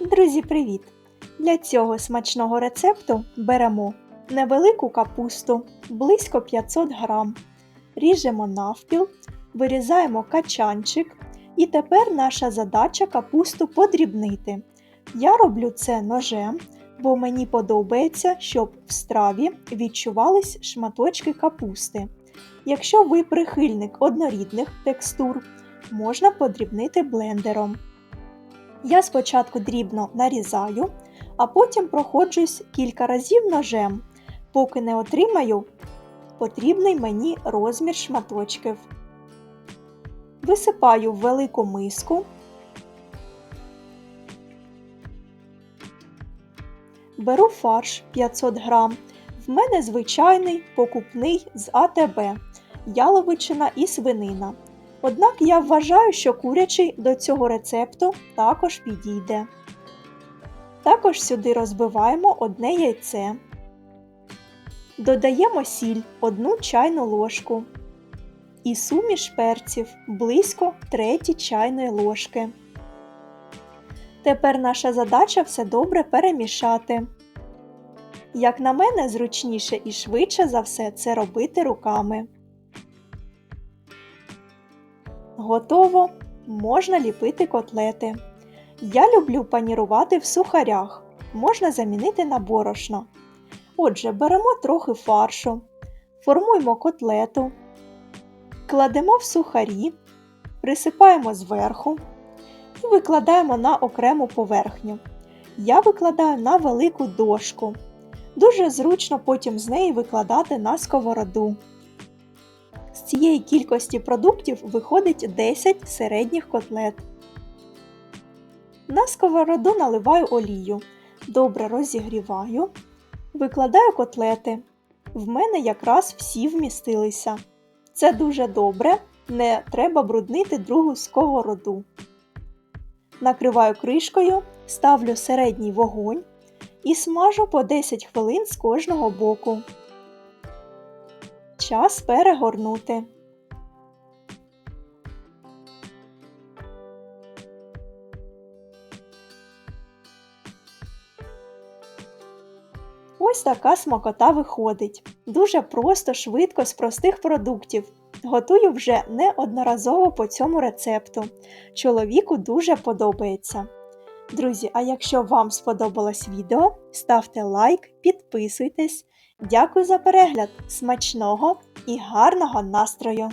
Друзі, привіт! Для цього смачного рецепту беремо невелику капусту близько 500 грам, ріжемо навпіл, вирізаємо качанчик. І тепер наша задача капусту подрібнити. Я роблю це ножем, бо мені подобається, щоб в страві відчувались шматочки капусти. Якщо ви прихильник однорідних текстур, можна подрібнити блендером. Я спочатку дрібно нарізаю, а потім проходжусь кілька разів ножем, поки не отримаю потрібний мені розмір шматочків. Висипаю в велику миску, беру фарш 500 грам. В мене звичайний покупний з АТБ, яловичина і свинина. Однак я вважаю, що курячий до цього рецепту також підійде. Також сюди розбиваємо одне яйце. Додаємо сіль 1 чайну ложку і суміш перців близько 3 чайної ложки. Тепер наша задача все добре перемішати. Як на мене, зручніше і швидше за все це робити руками. Готово! Можна ліпити котлети. Я люблю панірувати в сухарях. Можна замінити на борошно. Отже, беремо трохи фаршу, формуємо котлету, кладемо в сухарі, присипаємо зверху і викладаємо на окрему поверхню. Я викладаю на велику дошку. Дуже зручно потім з неї викладати на сковороду. Цієї кількості продуктів виходить 10 середніх котлет. На сковороду наливаю олію, добре розігріваю, викладаю котлети. В мене якраз всі вмістилися. Це дуже добре, не треба бруднити другу сковороду. Накриваю кришкою, ставлю середній вогонь і смажу по 10 хвилин з кожного боку. Час перегорнути. Ось така смакота виходить. Дуже просто, швидко з простих продуктів. Готую вже неодноразово по цьому рецепту. Чоловіку дуже подобається. Друзі, а якщо вам сподобалось відео, ставте лайк, підписуйтесь. Дякую за перегляд! Смачного і гарного настрою!